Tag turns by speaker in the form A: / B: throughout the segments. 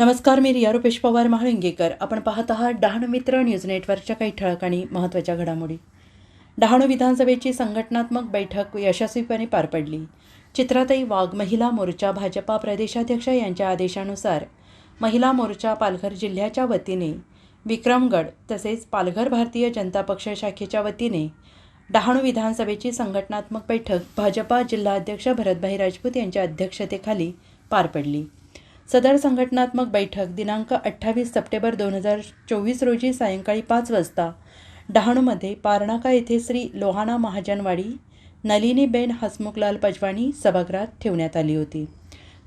A: नमस्कार मी रिया रुपेश पवार महाळिंगेकर. आपण पाहत आहात डहाणू मित्र न्यूज नेटवर्कच्या काही ठळक आणि महत्त्वाच्या घडामोडी. डहाणू विधानसभेची संघटनात्मक बैठक यशस्वीपणे पार पडली. चित्राताई वाघ महिला मोर्चा भाजपा प्रदेशाध्यक्ष यांच्या आदेशानुसार महिला मोर्चा पालघर जिल्ह्याच्या वतीने विक्रमगड तसेच पालघर भारतीय जनता पक्ष शाखेच्या वतीने डहाणू विधानसभेची संघटनात्मक बैठक भाजपा जिल्हाध्यक्ष भरतभाई राजपूत यांच्या अध्यक्षतेखाली पार पडली. सदर संघटनात्मक बैठक दिनांक अठ्ठावीस सप्टेंबर दोन हजार चोवीस रोजी सायंकाळी पाच वाजता. डहाणूमध्ये पारणाका येथे श्री लोहाना महाजनवाडी नलिनीबेन हसमुखलाल पजवाणी सभागृहात ठेवण्यात आली होती.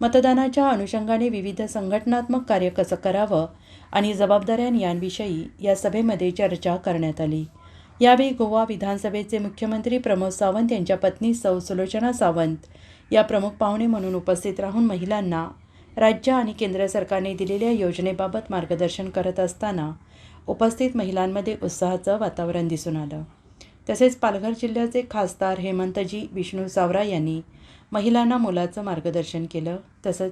A: मतदानाच्या अनुषंगाने विविध संघटनात्मक कार्य कसं करावं आणि जबाबदाऱ्या यांविषयी या सभेमध्ये चर्चा करण्यात आली. यावेळी गोवा विधानसभेचे मुख्यमंत्री प्रमोद सावंत यांच्या पत्नी सौ सुलोचना सावंत या प्रमुख पाहुणे म्हणून उपस्थित राहून महिलांना राज्य आणि केंद्र सरकारने दिलेल्या योजनेबाबत मार्गदर्शन करत असताना उपस्थित महिलांमध्ये उत्साहाचं वातावरण दिसून आलं. तसेच पालघर जिल्ह्याचे खासदार हेमंतजी विष्णू सावरा यांनी महिलांना मुलाचं मार्गदर्शन केलं. तसंच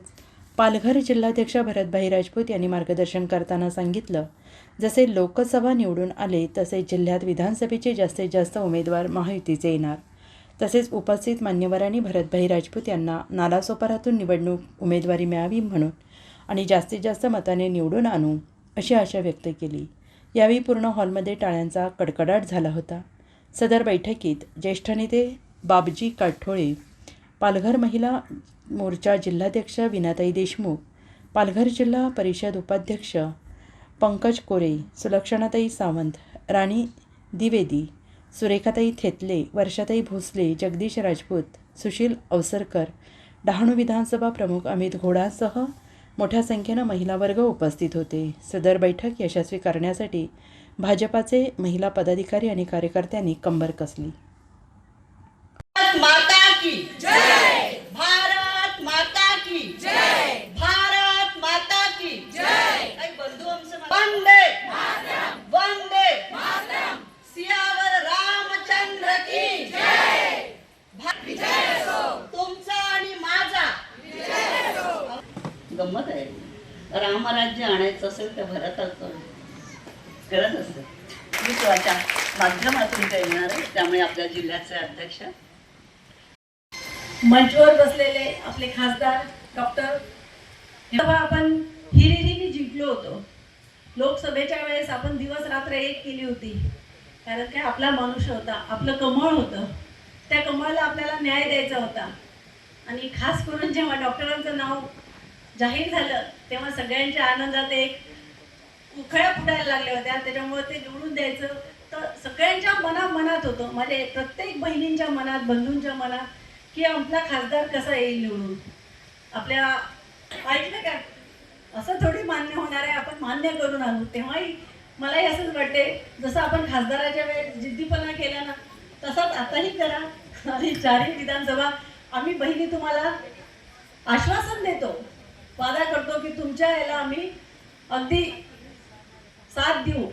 A: पालघर जिल्हाध्यक्ष भरतभाई राजपूत यांनी मार्गदर्शन करताना सांगितलं जसे लोकसभा निवडून आले तसे जिल्ह्यात विधानसभेचे जास्तीत जास्त उमेदवार महायुतीचे येणार. तसेच उपस्थित मान्यवरांनी भरतभाई राजपूत यांना नालासोपारातून निवडणूक उमेदवारी मिळावी म्हणून आणि जास्तीत जास्त मताने निवडून आणू अशी आशा व्यक्त केली. यावेळी पूर्ण हॉलमध्ये टाळ्यांचा कडकडाट झाला होता. सदर बैठकीत ज्येष्ठ नेते बाबजी काठोळे पालघर महिला मोर्चा जिल्हाध्यक्ष विनाताई देशमुख पालघर जिल्हा परिषद उपाध्यक्ष पंकज कोरे सुलक्षणाताई सावंत राणी द्विवेदी सुरेखाताई थेतले वर्षाताई भोसले जगदीश राजपूत सुशील अवसरकर डहाणू विधानसभा प्रमुख अमित घोडासह मोठ्या संख्येनं महिला वर्ग उपस्थित होते. सदर बैठक यशस्वी करण्यासाठी भाजपाचे महिला पदाधिकारी आणि कार्यकर्त्यांनी कंबर कसली.
B: गंमत आहे. रामराज्य आणायचं असेल तर भरताचं करत असते. विश्वाच्या माध्यमातून ते येणार आहे त्यामुळे आपल्या जिल्ह्याचे अध्यक्ष.
C: मंचवर बसलेले आपले खासदार डॉक्टर तेव्हा आपण हिरिरीने जिंकलो होतो. लोकसभेच्या वेळेस आपण दिवस रात्र एक केली होती. कारण काय? आपला मनुष्य होता आपलं कमळ होतं. त्या कमळाला आपल्याला न्याय द्यायचा होता. आणि खास करून जेव्हा डॉक्टरांचं नाव जाहीर झालं. तेव्हा सगळ्यांच्या आनंदात एक उखळ्या फुटायला लागल्या होत्या. त्याच्यामुळे ते निवडून द्यायचं. तर सगळ्यांच्या मना मनात होतं. म्हणजे प्रत्येक बहिणींच्या मनात बंधूंच्या मनात की आपला खासदार कसा येईल निवडून? आपल्या ऐकलं का? असं थोडी मान्य होणार आहे. आपण मान्य करून आणू. तेव्हाही मलाही असंच वाटते जसं आपण खासदाराच्या वेळेस जिद्दीपणा केला ना तसाच आताही करा. आणि चारही विधानसभा आम्ही बहिणी तुम्हाला आश्वासन देतो. वादा करतो की तुमच्या याला आम्ही अगदी साथ देऊ.